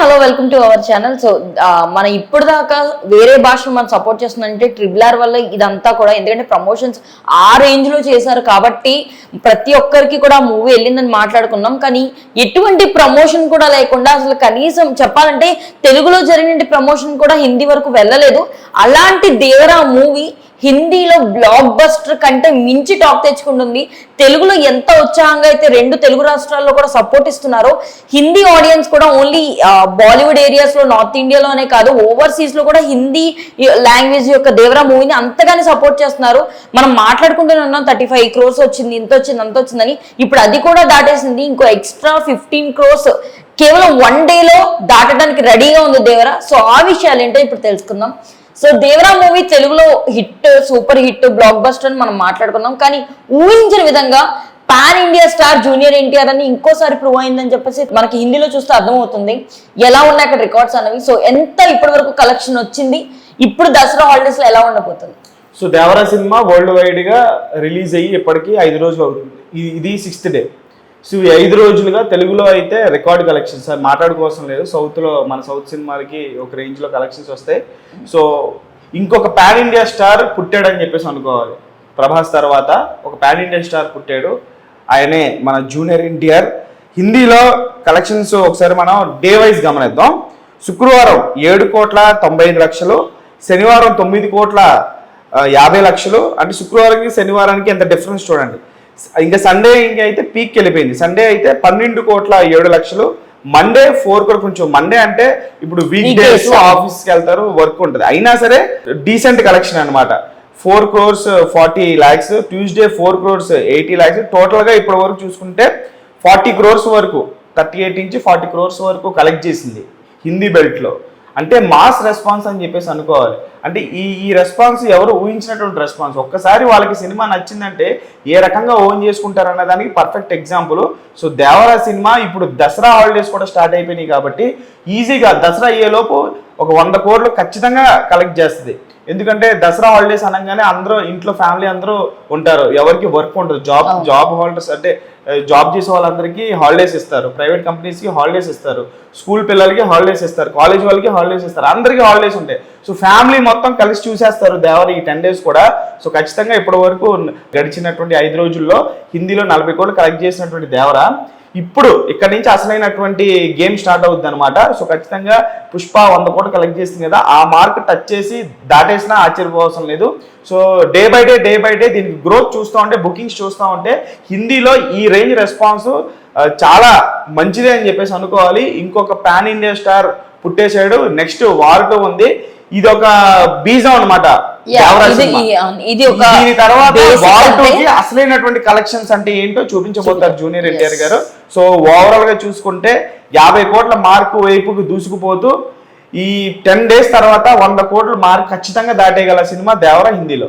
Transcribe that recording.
Hello welcome to our channel. So మన ఇప్పుడు దాకా వేరే భాషను మనం సపోర్ట్ చేస్తుందంటే ట్రిబుల్ ఆర్ వల్ల ఇదంతా కూడా. ఎందుకంటే ప్రమోషన్స్ ఆ రేంజ్లో చేశారు కాబట్టి ప్రతి ఒక్కరికి కూడా మూవీ వెళ్ళిందని మాట్లాడుకున్నాం. కానీ ఎటువంటి ప్రమోషన్ కూడా లేకుండా అసలు కనీసం చెప్పాలంటే తెలుగులో జరిగిన ప్రమోషన్ కూడా హిందీ వరకు వెళ్ళలేదు. అలాంటి దేవరా మూవీ హిందీలో బ్లాక్ బస్టర్ కంటే మించి టాప్ తెచ్చుకుంటుంది. తెలుగులో ఎంత ఉత్సాహంగా అయితే రెండు తెలుగు రాష్ట్రాల్లో కూడా సపోర్ట్ ఇస్తున్నారో హిందీ ఆడియన్స్ కూడా ఓన్లీ బాలీవుడ్ ఏరియాస్లో నార్త్ ఇండియాలోనే కాదు ఓవర్సీస్లో కూడా హిందీ లాంగ్వేజ్ యొక్క దేవరా మూవీని అంతగానే సపోర్ట్ చేస్తున్నారు. మనం మాట్లాడుకుంటూనే ఉన్నాం థర్టీ ఫైవ్ క్రోర్స్ వచ్చింది ఇంత వచ్చింది అంత వచ్చిందని. ఇప్పుడు అది కూడా దాటేసింది ఇంకో ఎక్స్ట్రా ఫిఫ్టీన్ క్రోర్స్ కేవలం వన్ డేలో దాటడానికి రెడీగా ఉంది దేవరా. సో ఆ విషయాలు ఏంటో ఇప్పుడు తెలుసుకుందాం. సో దేవరా మూవీ తెలుగులో hit super hit blockbuster అని మనం మాట్లాడుకున్నాం కానీ ఊహించిన విధంగా pan India star junior NTR అని ఇంకోసారి ప్రూవ్ అయిందని చెప్పేసి మనకి హిందీలో చూస్తే అర్థమవుతుంది. ఎలా ఉన్నాయి అక్కడ రికార్డ్స్ అనేవి? సో ఎంత ఇప్పటి వరకు కలెక్షన్ వచ్చింది? ఇప్పుడు దసరా హాలిడేస్లో ఎలా ఉండబోతుంది? సో దేవరా సినిమా వరల్డ్ వైడ్గా రిలీజ్ అయ్యి ఇప్పటికీ ఐదు రోజులు అవుతుంది. ఇది- ఇది సిక్స్త్ డే సో ఈ ఐదు రోజులుగా తెలుగులో అయితే రికార్డ్ కలెక్షన్స్ సార్ మాట్లాడుకోవాల్సిన లేదు. సౌత్లో మన సౌత్ సినిమాలకి ఒక రేంజ్లో కలెక్షన్స్ వస్తాయి. సో ఇంకొక పాన్ ఇండియా స్టార్ పుట్టాడని చెప్పేసి అనుకోవాలి. ప్రభాస్ తర్వాత ఒక పాన్ ఇండియా స్టార్ పుట్టాడు. ఆయనే మన జూనియర్ ఎన్టీఆర్. హిందీలో కలెక్షన్స్ ఒకసారి మనం డే వైజ్ గమనిద్దాం. శుక్రవారం ఏడు కోట్ల తొంభై ఐదు లక్షలు శనివారం తొమ్మిది కోట్ల యాభై లక్షలు. అంటే శుక్రవారానికి శనివారానికి ఎంత డిఫరెన్స్ చూడండి. ఇంకా సండే ఇంకా అయితే పీక్ వెళ్ళిపోయింది. సండే అయితే పన్నెండు కోట్ల ఏడు లక్షలు. మండే ఫోర్ కూడా కొంచెం. మండే అంటే ఇప్పుడు వీక్ డేస్. ఆఫీస్కి వెళ్తారు వర్క్ ఉంటుంది. అయినా సరే డీసెంట్ కలెక్షన్ అన్నమాట. Four crores forty lakhs Tuesday four crores eighty lakhs టోటల్గా ఇప్పటి వరకు చూసుకుంటే ఫార్టీ క్రోర్స్ వరకు థర్టీ ఎయిట్ నుంచి ఫార్టీ క్రోర్స్ వరకు కలెక్ట్ చేసింది. హిందీ బెల్ట్లో అంటే మాస్ రెస్పాన్స్ అని చెప్పేసి అనుకోవాలి. అంటే ఈ ఈ రెస్పాన్స్ ఎవరు ఊహించినటువంటి రెస్పాన్స్? ఒక్కసారి వాళ్ళకి సినిమా నచ్చిందంటే ఏ రకంగా ఓన్ చేసుకుంటారు అన్న దానికి perfect example so Devara cinema ఇప్పుడు దసరా హాలిడేస్ కూడా స్టార్ట్ అయిపోయినాయి కాబట్టి ఈజీగా దసరా అయ్యేలోపు ఒక వంద కోట్లు ఖచ్చితంగా కలెక్ట్ చేస్తుంది. ఎందుకంటే దసరా హాలిడేస్ అనగానే అందరూ ఇంట్లో ఫ్యామిలీ అందరూ ఉంటారు. ఎవరికి వర్క్ ఉండదు. జాబ్. జాబ్ హాలిడేస్ అంటే జాబ్ చేసే వాళ్ళందరికీ హాలిడేస్ ఇస్తారు. ప్రైవేట్ కంపెనీస్కి హాలిడేస్ ఇస్తారు. స్కూల్ పిల్లలకి హాలిడేస్ ఇస్తారు. కాలేజ్ వాళ్ళకి హాలిడేస్ ఇస్తారు. అందరికీ హాలిడేస్ ఉంటాయి. సో ఫ్యామిలీ మొత్తం కలిసి చూసేస్తారు దేవర ఈ టెన్ డేస్ కూడా. సో ఖచ్చితంగా ఇప్పటి వరకు గడిచినటువంటి ఐదు రోజుల్లో హిందీలో నలభై కోట్లు కలెక్ట్ చేసినటువంటి దేవర. ఇప్పుడు ఇక్కడ నుంచి అసలైనటువంటి గేమ్ స్టార్ట్ అవుతుంది అనమాట సో ఖచ్చితంగా పుష్ప వంద కోట్లు కలెక్ట్ చేసింది కదా. ఆ మార్క్ టచ్ చేసి దాటేసినా ఆశ్చర్యపోవసం లేదు. So day by day day by day దీనికి గ్రోత్ చూస్తూ ఉంటే బుకింగ్స్ చూస్తూ ఉంటే హిందీలో ఈ రేంజ్ రెస్పాన్స్ చాలా మంచిదే అని చెప్పేసి అనుకోవాలి. ఇంకొక పాన్ ఇండియా స్టార్ పుట్టేశాడు. నెక్స్ట్ వార్ ఉంది. ఇది ఒక బీజం అనమాట ఇది ఒక దీని తర్వాత అసలైనటువంటి కలెక్షన్స్ అంటే ఏంటో చూపించబోతారు జూనియర్ ఎన్టీఆర్ గారు. సో ఓవరాల్గా చూసుకుంటే యాభై కోట్ల మార్కు వైపుకు దూసుకుపోతూ ఈ టెన్ డేస్ తర్వాత వంద కోట్ల మార్క్ ఖచ్చితంగా దాటేయగల సినిమా దేవర హిందీలో.